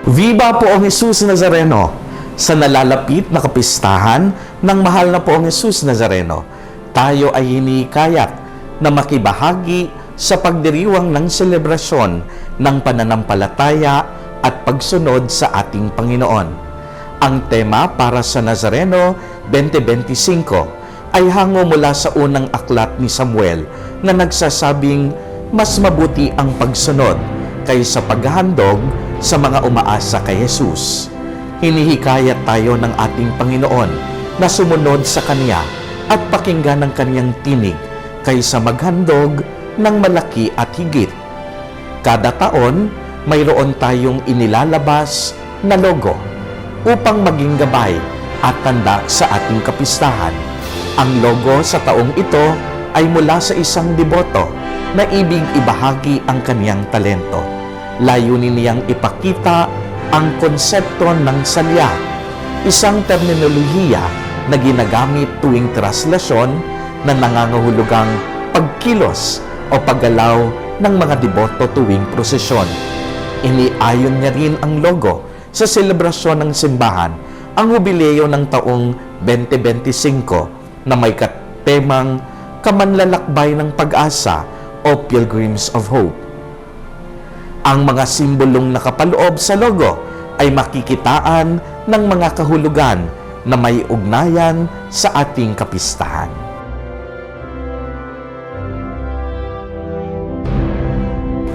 Viva Poong Jesus Nazareno! Sa nalalapit na kapistahan ng mahal na Poong Jesus Nazareno, tayo ay hinikayat na makibahagi sa pagdiriwang ng selebrasyon ng pananampalataya at pagsunod sa ating Panginoon. Ang tema para sa Nazareno 2025 ay hango mula sa unang aklat ni Samuel na nagsasabing mas mabuti ang pagsunod kaysa paghahandog sa mga umaasa kay Jesus. Hinihikayat tayo ng ating Panginoon na sumunod sa Kanya at pakinggan ang Kanyang tinig kaysa maghandog ng malaki at higit. Kada taon, mayroon tayong inilalabas na logo upang maging gabay at tanda sa ating kapistahan. Ang logo sa taong ito ay mula sa isang deboto na ibig ibahagi ang kanyang talento. Layunin niyang ipakita ang konsepto ng salya, isang terminolohiya na ginagamit tuwing traslasyon na nangangahulugang pagkilos o paggalaw ng mga deboto tuwing prosesyon. Iniayon niya rin ang logo sa selebrasyon ng simbahan, ang hubileo ng taong 2025 na may katemang kamanlalakbay ng pag-asa o Pilgrims of Hope. Ang mga simbolong nakapaloob sa logo ay makikitaan ng mga kahulugan na may ugnayan sa ating kapistahan.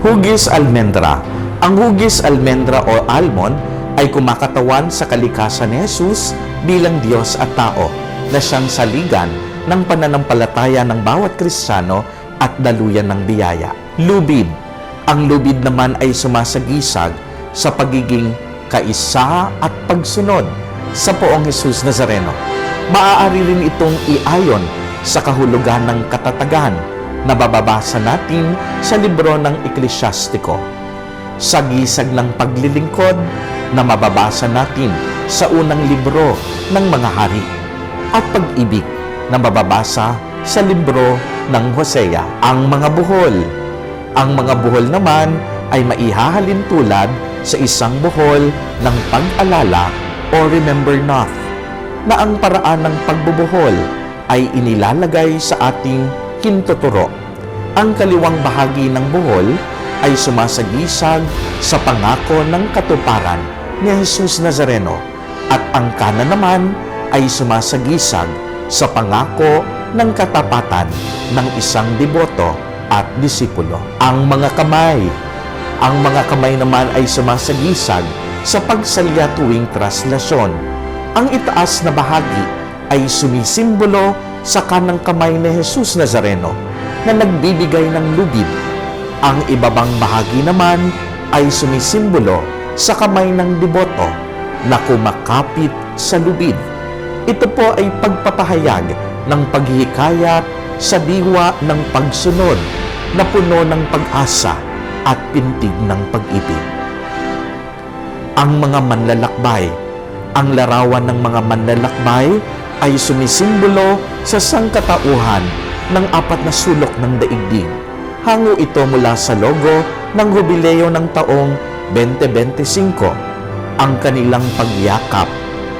Hugis almendra. Ang hugis almendra o almond ay kumakatawan sa kalikasan ni Jesus bilang Diyos at tao na siyang saligan ng pananampalataya ng bawat Kristiyano at daluyan ng biyaya. Lubid. Ang lubid naman ay sumasagisag sa pagiging kaisa at pagsunod sa poong Jesus Nazareno. Maaari rin itong iayon sa kahulugan ng katatagan na bababasa natin sa libro ng Eklesyastiko. Sagisag ng paglilingkod na mababasa natin sa unang libro ng mga hari at pag-ibig na mababasa sa libro ng Hosea. Ang mga buhol. Ang mga buhol naman ay maihahalin tulad sa isang buhol ng pag-alala o remember not na ang paraan ng pagbubuhol ay inilalagay sa ating kintuturo. Ang kaliwang bahagi ng buhol ay sumasagisag sa pangako ng katuparan ni Jesus Nazareno at ang kanan naman ay sumasagisag sa pangako ng katapatan ng isang deboto at disipulo. Ang mga kamay. Ang mga kamay naman ay sumasagisag sa pagsalya tuwing traslasyon. Ang itaas na bahagi ay sumisimbolo sa kanang kamay ni Jesus Nazareno na nagbibigay ng lubid. Ang ibabang bahagi naman ay sumisimbolo sa kamay ng deboto na kumakapit sa lubid. Ito po ay pagpapahayag ng paghihikayat sa diwa ng pagsunod na puno ng pag-asa at pintig ng pag-ibig. Ang mga manlalakbay, ang larawan ng mga manlalakbay ay sumisimbolo sa sangkatauhan ng apat na sulok ng daigdig. Hango ito mula sa logo ng jubileo ng taong 2025. Ang kanilang pagyakap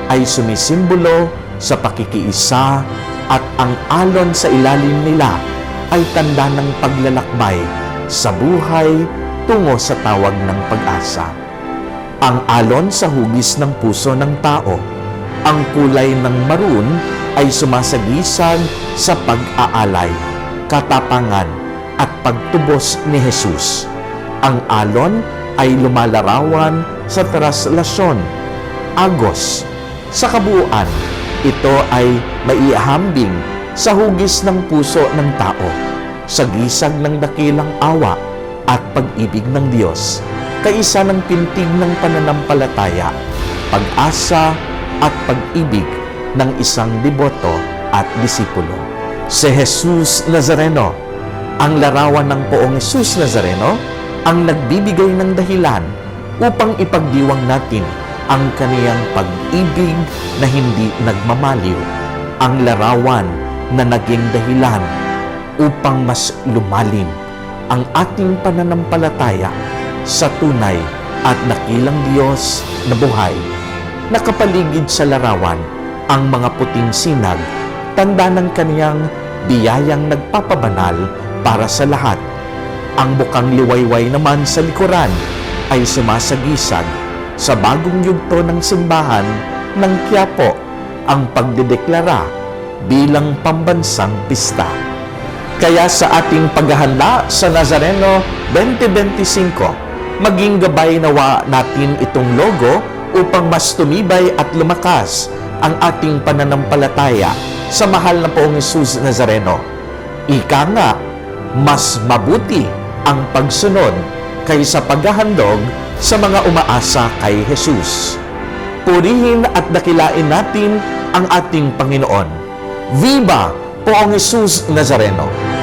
ay sumisimbolo sa pakikiisa at ang alon sa ilalim nila ay tanda ng paglalakbay sa buhay tungo sa tawag ng pag-asa. Ang alon sa hugis ng puso ng tao, ang kulay ng maroon ay sumasagisag sa pag-aalay, katapangan at pagtubos ni Jesus. Ang alon ay lumalarawan sa traslasyon, agos, sa kabuuan, ito ay maiahambing sa hugis ng puso ng tao, sa gisag ng dakilang awa at pag-ibig ng Diyos, kaisa ng pintig ng pananampalataya, pag-asa at pag-ibig ng isang deboto at disipulo. Si Jesus Nazareno, ang larawan ng poong Jesus Nazareno, ang nagbibigay ng dahilan upang ipagdiwang natin ang kaniyang pag-ibig na hindi nagmamaliw, ang larawan na naging dahilan upang mas lumalim ang ating pananampalataya sa tunay at nakilang Diyos na buhay. Nakapaligid sa larawan ang mga puting sinag, tanda ng kaniyang biyayang nagpapabanal para sa lahat. Ang bukang liwayway naman sa likuran ay sumasagisag sa bagong yugto ng simbahan ng Quiapo ang pagdedeklara bilang pambansang pista. Kaya sa ating paghahanda sa Nazareno 2025, maging gabay nawa natin itong logo upang mas tumibay at lumakas ang ating pananampalataya sa mahal na poong Jesus Nazareno. Ika nga, mas mabuti ang pagsunod kaysa paghahandog sa mga umaasa kay Jesus. Purihin at dakilain natin ang ating Panginoon. Viva Poong Jesus Nazareno!